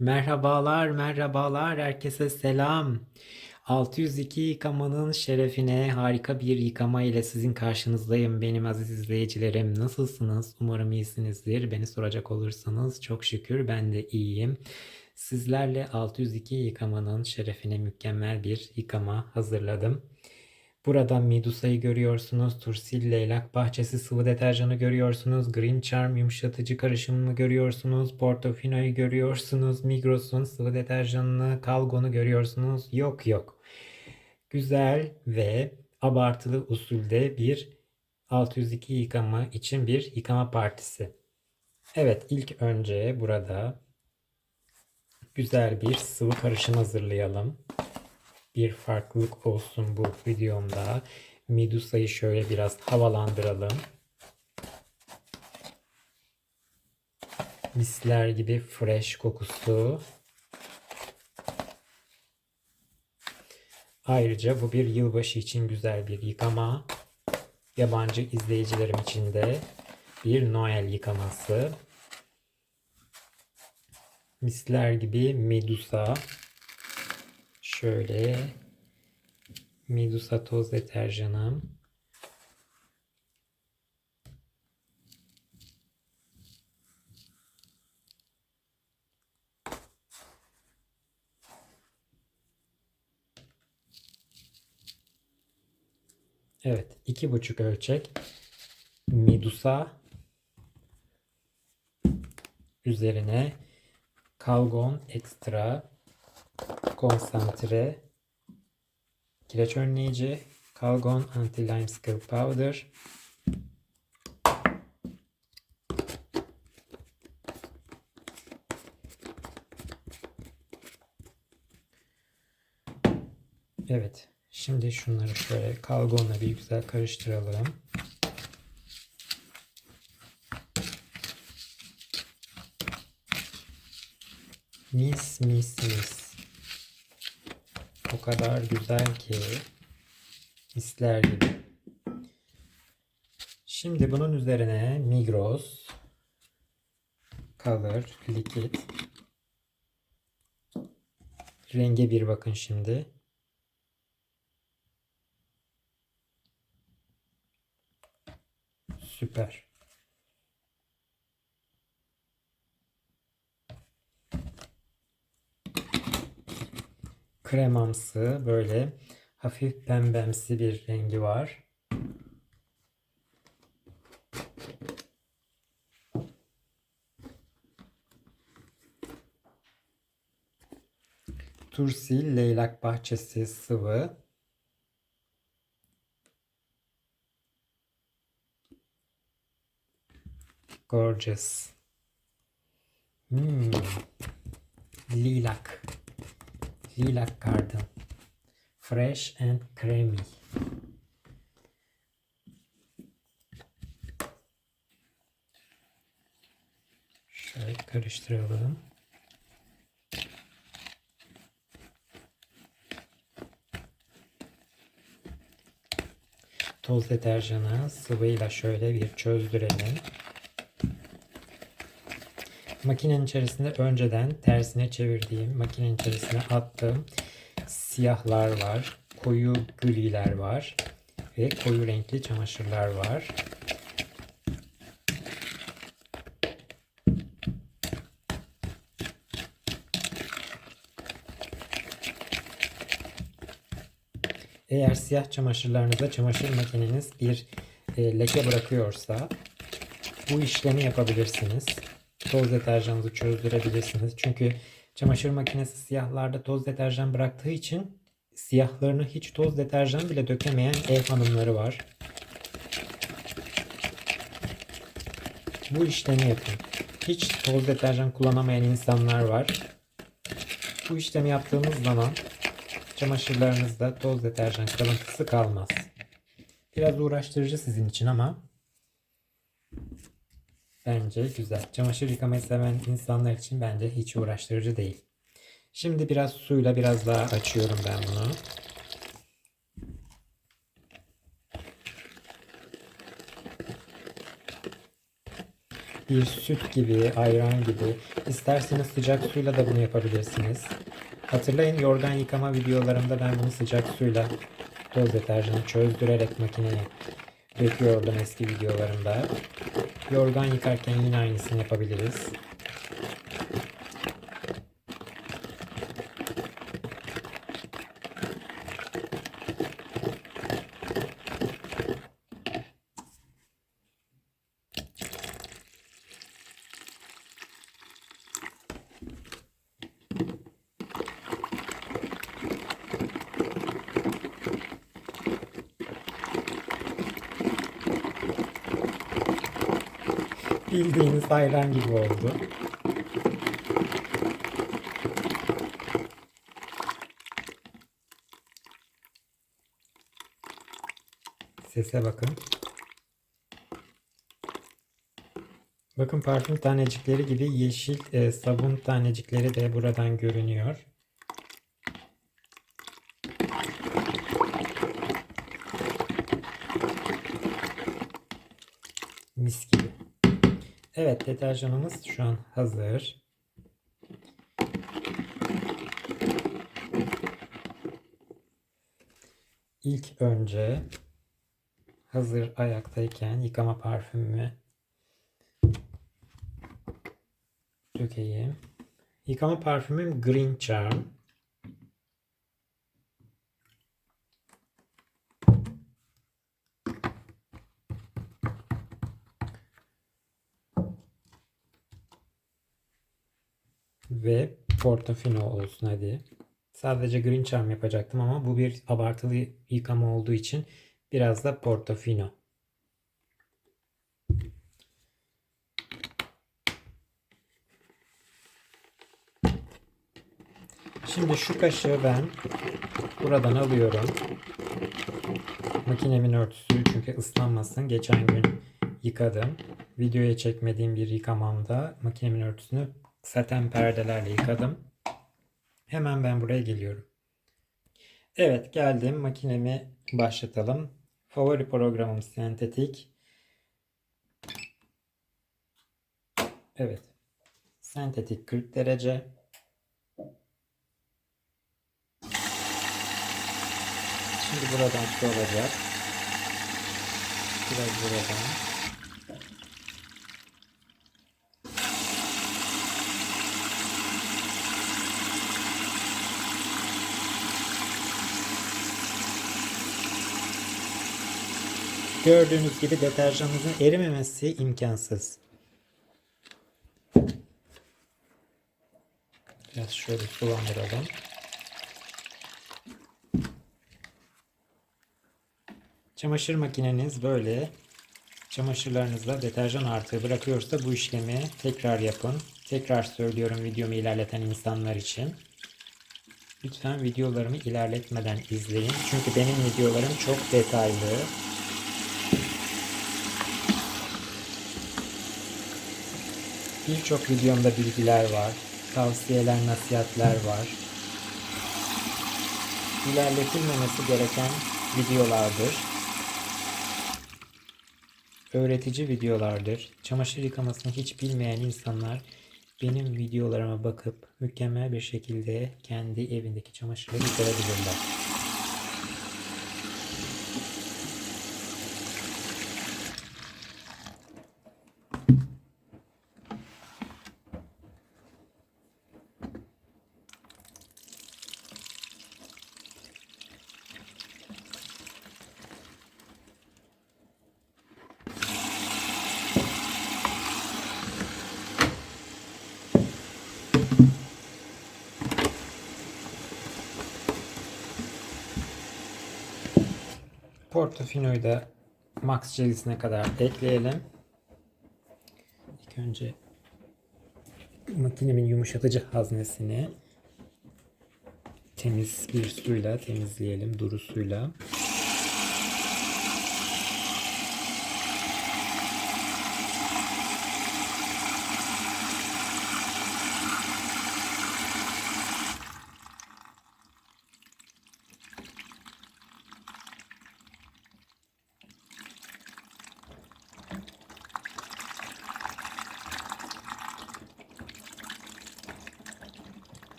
Merhabalar, merhabalar, herkese selam. 602 yıkamanın şerefine harika bir yıkama ile sizin karşınızdayım benim aziz izleyicilerim. Nasılsınız? Umarım iyisinizdir. Beni soracak olursanız çok şükür ben de iyiyim. Sizlerle 602 yıkamanın şerefine mükemmel bir yıkama hazırladım. Burada Medusa'yı görüyorsunuz. Tursil Leylak Bahçesi sıvı deterjanı görüyorsunuz. Green Charm yumuşatıcı karışımını görüyorsunuz. Portofino'yu görüyorsunuz. Migros'un sıvı deterjanını, Calgon'u görüyorsunuz. Yok yok. Güzel ve abartılı usulde bir 602 yıkama için bir yıkama partisi. Evet ilk önce burada güzel bir sıvı karışım hazırlayalım bir farklılık olsun bu videomda. Medusa'yı şöyle biraz havalandıralım. Misler gibi fresh kokusu. Ayrıca bu bir yılbaşı için güzel bir yıkama. Yabancı izleyicilerim için de bir Noel yıkaması. Misler gibi Medusa. Şöyle Medusa toz deterjanım. Evet, iki buçuk ölçek Medusa üzerine Calgon Extra konsantre kireç önleyici Calgon Anti Lime Skill Powder Evet. Şimdi şunları şöyle kalgonla bir güzel karıştıralım. Mis mis mis. O kadar güzel ki misler gibi. Şimdi bunun üzerine Migros Color Liquid Renge bir bakın şimdi. Süper. Kremamsı böyle hafif pembemsi bir rengi var. Tursil leylak bahçesi sıvı. Gorgeous. Hmm. Lilac. Lilac Garden. Fresh and creamy. Şöyle karıştıralım. Toz deterjanı sıvıyla şöyle bir çözdürelim. Makinenin içerisinde önceden tersine çevirdiğim, makinenin içerisine attığım siyahlar var, koyu griler var ve koyu renkli çamaşırlar var. Eğer siyah çamaşırlarınıza çamaşır makineniz bir e, leke bırakıyorsa bu işlemi yapabilirsiniz toz deterjanınızı çözdürebilirsiniz. Çünkü çamaşır makinesi siyahlarda toz deterjan bıraktığı için siyahlarını hiç toz deterjan bile dökemeyen ev hanımları var. Bu işlemi yapın. Hiç toz deterjan kullanamayan insanlar var. Bu işlemi yaptığımız zaman çamaşırlarınızda toz deterjan kalıntısı kalmaz. Biraz uğraştırıcı sizin için ama Bence güzel. Çamaşır yıkamayı seven insanlar için bence hiç uğraştırıcı değil. Şimdi biraz suyla biraz daha açıyorum ben bunu. bir süt gibi, ayran gibi. İsterseniz sıcak suyla da bunu yapabilirsiniz. Hatırlayın yorgan yıkama videolarımda ben bunu sıcak suyla toz deterjanı çözdürerek makineye döküyordum eski videolarımda. Yorgan yıkarken yine aynısını yapabiliriz. Bildiğiniz ayran gibi oldu. Sese bakın. Bakın parfüm tanecikleri gibi yeşil e, sabun tanecikleri de buradan görünüyor. Mis gibi. Evet deterjanımız şu an hazır. İlk önce hazır ayaktayken yıkama parfümümü dökeyim. Yıkama parfümüm Green Charm. Ve Portofino olsun hadi. Sadece Green Charm yapacaktım ama bu bir abartılı yıkama olduğu için biraz da Portofino. Şimdi şu kaşığı ben buradan alıyorum. Makinemin örtüsü çünkü ıslanmasın. Geçen gün yıkadım. Videoya çekmediğim bir yıkamamda makinemin örtüsünü saten perdelerle yıkadım. Hemen ben buraya geliyorum. Evet geldim. Makinemi başlatalım. Favori programım sentetik. Evet. Sentetik 40 derece. Şimdi buradan su olacak. Biraz buradan. Gördüğünüz gibi deterjanımızın erimemesi imkansız. Biraz şöyle sulandıralım. Çamaşır makineniz böyle çamaşırlarınızda deterjan artığı bırakıyorsa bu işlemi tekrar yapın. Tekrar söylüyorum videomu ilerleten insanlar için. Lütfen videolarımı ilerletmeden izleyin. Çünkü benim videolarım çok detaylı. Birçok videomda bilgiler var. Tavsiyeler, nasihatler var. İlerletilmemesi gereken videolardır. Öğretici videolardır. Çamaşır yıkamasını hiç bilmeyen insanlar benim videolarıma bakıp mükemmel bir şekilde kendi evindeki çamaşırları yıkayabilirler. Portofino'yu da max celisine kadar ekleyelim. İlk önce makinemin yumuşatıcı haznesini temiz bir suyla temizleyelim, duru suyla.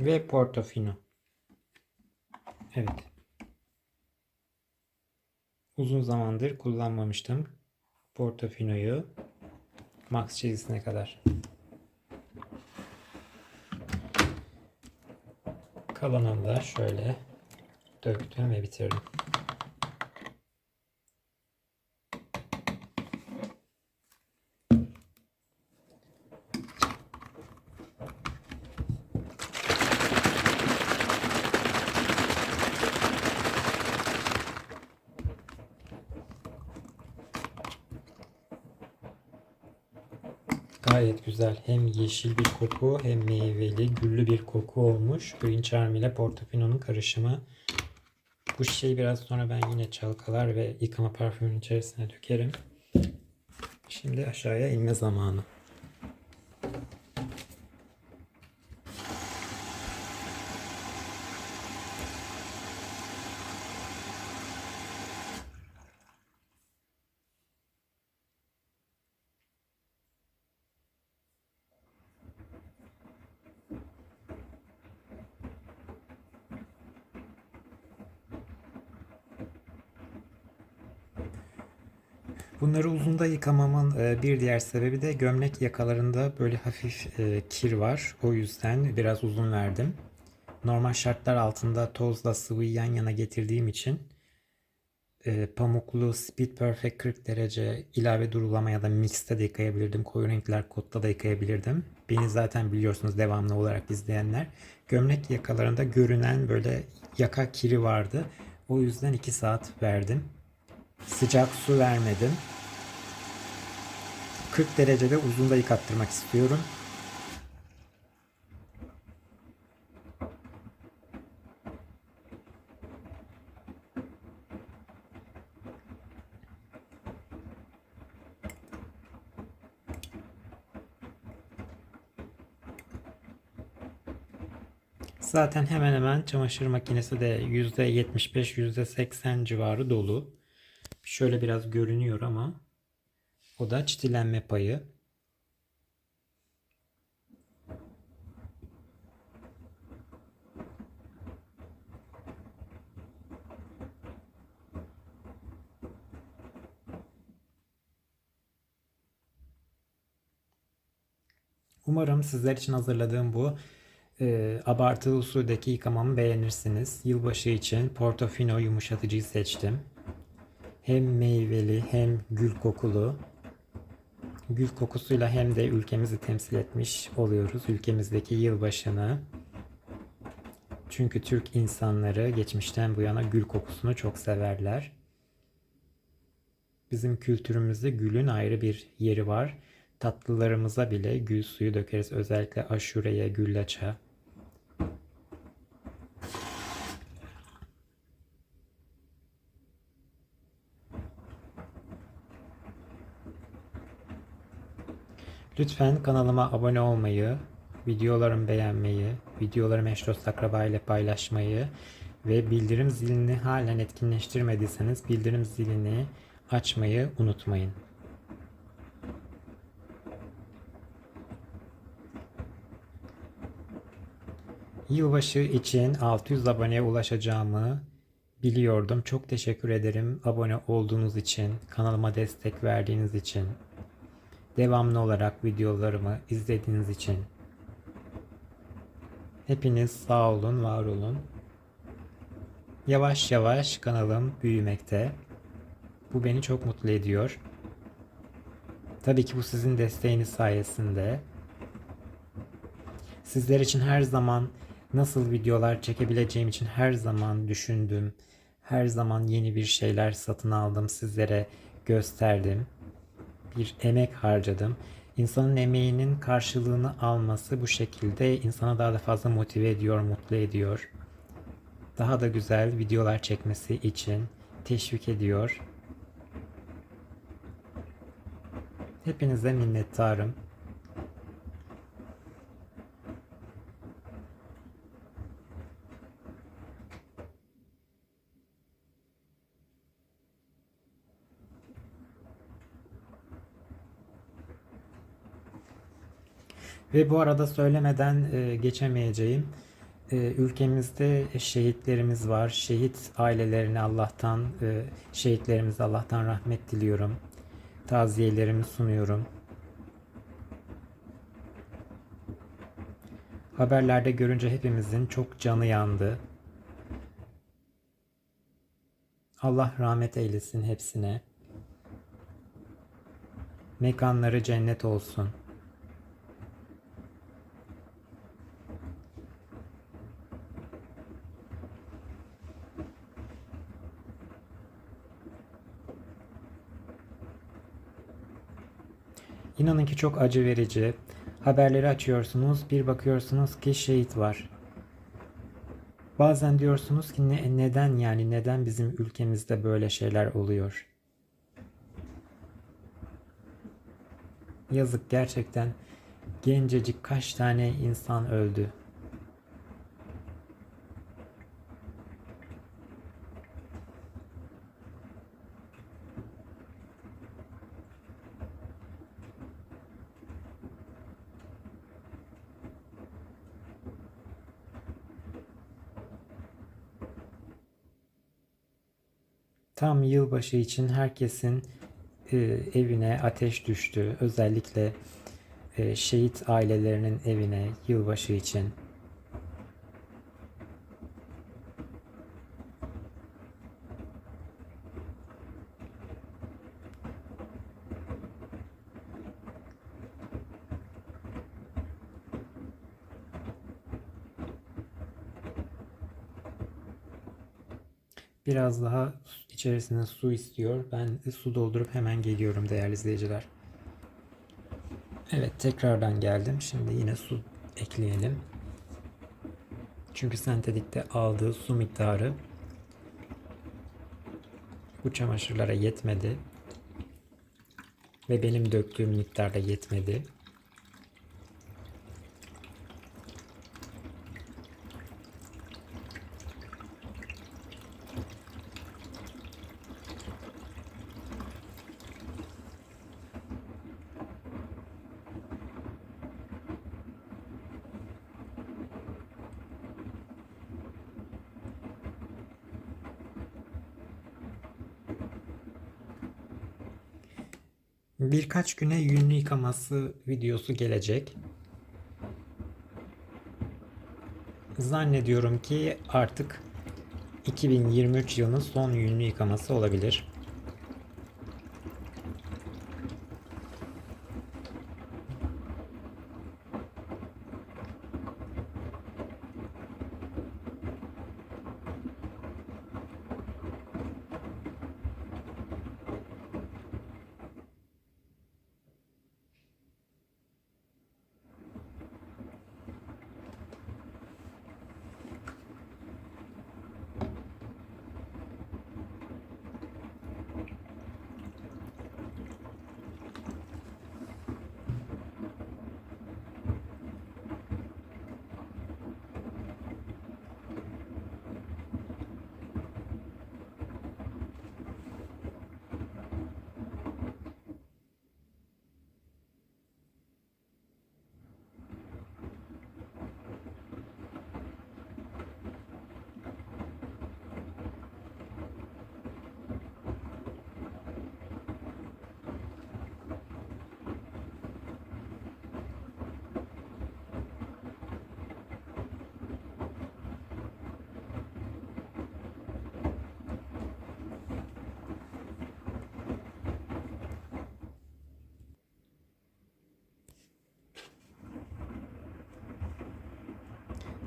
Ve Portofino. Evet. Uzun zamandır kullanmamıştım Portofino'yu. Max çizgisine kadar. Kalanını da şöyle döktüm ve bitirdim. Gayet güzel. Hem yeşil bir koku hem meyveli, güllü bir koku olmuş. Green Charm ile Portofino'nun karışımı. Bu şişeyi biraz sonra ben yine çalkalar ve yıkama parfümünün içerisine dökerim. Şimdi aşağıya inme zamanı. Uzunda yıkamamın e, bir diğer sebebi de gömlek yakalarında böyle hafif e, kir var. O yüzden biraz uzun verdim. Normal şartlar altında tozla sıvıyı yan yana getirdiğim için e, pamuklu Speed Perfect 40 derece ilave durulama ya da mixte de yıkayabilirdim. Koyu renkler kodda da yıkayabilirdim. Beni zaten biliyorsunuz devamlı olarak izleyenler. Gömlek yakalarında görünen böyle yaka kiri vardı. O yüzden 2 saat verdim. Sıcak su vermedim. 40 derecede uzunda yıkattırmak istiyorum. Zaten hemen hemen çamaşır makinesi de %75 %80 civarı dolu. Şöyle biraz görünüyor ama o da çitilenme payı. Umarım sizler için hazırladığım bu e, abartılı usuldeki yıkamamı beğenirsiniz. Yılbaşı için Portofino yumuşatıcıyı seçtim. Hem meyveli hem gül kokulu. Gül kokusuyla hem de ülkemizi temsil etmiş oluyoruz. Ülkemizdeki yılbaşını. Çünkü Türk insanları geçmişten bu yana gül kokusunu çok severler. Bizim kültürümüzde gülün ayrı bir yeri var. Tatlılarımıza bile gül suyu dökeriz. Özellikle aşureye, güllaça. Lütfen kanalıma abone olmayı, videolarımı beğenmeyi, videolarımı eş dost akraba ile paylaşmayı ve bildirim zilini halen etkinleştirmediyseniz bildirim zilini açmayı unutmayın. Yılbaşı için 600 aboneye ulaşacağımı biliyordum. Çok teşekkür ederim abone olduğunuz için, kanalıma destek verdiğiniz için devamlı olarak videolarımı izlediğiniz için hepiniz sağ olun, var olun. Yavaş yavaş kanalım büyümekte. Bu beni çok mutlu ediyor. Tabii ki bu sizin desteğiniz sayesinde. Sizler için her zaman nasıl videolar çekebileceğim için her zaman düşündüm. Her zaman yeni bir şeyler satın aldım, sizlere gösterdim bir emek harcadım. İnsanın emeğinin karşılığını alması bu şekilde insana daha da fazla motive ediyor, mutlu ediyor. Daha da güzel videolar çekmesi için teşvik ediyor. Hepinize minnettarım. Ve bu arada söylemeden e, geçemeyeceğim. e, ülkemizde şehitlerimiz var. Şehit ailelerine Allah'tan, e, şehitlerimize Allah'tan rahmet diliyorum. Taziyelerimi sunuyorum. Haberlerde görünce hepimizin çok canı yandı. Allah rahmet eylesin hepsine. Mekanları cennet olsun. İnanın ki çok acı verici. Haberleri açıyorsunuz, bir bakıyorsunuz ki şehit var. Bazen diyorsunuz ki ne, neden yani neden bizim ülkemizde böyle şeyler oluyor? Yazık gerçekten gencecik kaç tane insan öldü. Tam yılbaşı için herkesin e, evine ateş düştü. Özellikle e, şehit ailelerinin evine yılbaşı için. Biraz daha içerisine su istiyor. Ben su doldurup hemen geliyorum değerli izleyiciler. Evet tekrardan geldim. Şimdi yine su ekleyelim. Çünkü sentetikte aldığı su miktarı bu çamaşırlara yetmedi. Ve benim döktüğüm miktarda yetmedi. Birkaç güne yünlü yıkaması videosu gelecek. Zannediyorum ki artık 2023 yılının son yünlü yıkaması olabilir.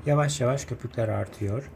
Yavaş yavaş köpükler artıyor.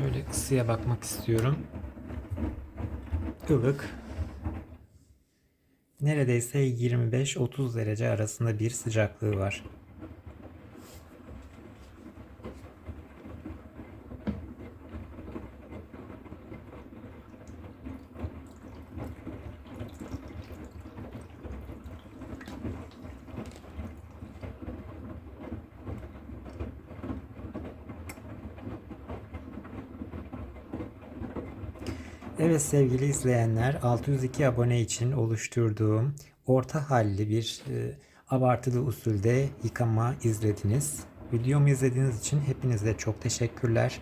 Şöyle ısıya bakmak istiyorum. Ilık. Neredeyse 25-30 derece arasında bir sıcaklığı var. Evet sevgili izleyenler 602 abone için oluşturduğum orta halli bir e, abartılı usulde yıkama izlediniz. Videomu izlediğiniz için hepinize çok teşekkürler.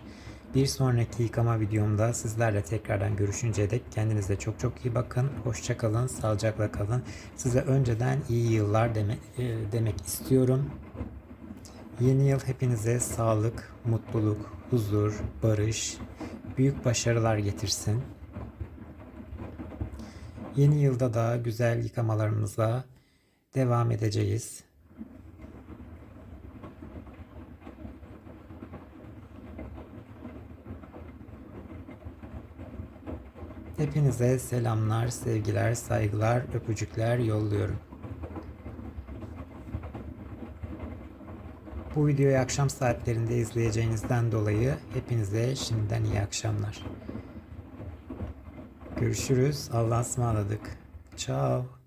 Bir sonraki yıkama videomda sizlerle tekrardan görüşünceye dek kendinize çok çok iyi bakın. Hoşça kalın, sağlıcakla kalın. Size önceden iyi yıllar deme, e, demek istiyorum. Yeni yıl hepinize sağlık, mutluluk, huzur, barış, büyük başarılar getirsin. Yeni yılda da güzel yıkamalarımıza devam edeceğiz. Hepinize selamlar, sevgiler, saygılar, öpücükler yolluyorum. Bu videoyu akşam saatlerinde izleyeceğinizden dolayı hepinize şimdiden iyi akşamlar. Görüşürüz. Allah'a ısmarladık. Ciao.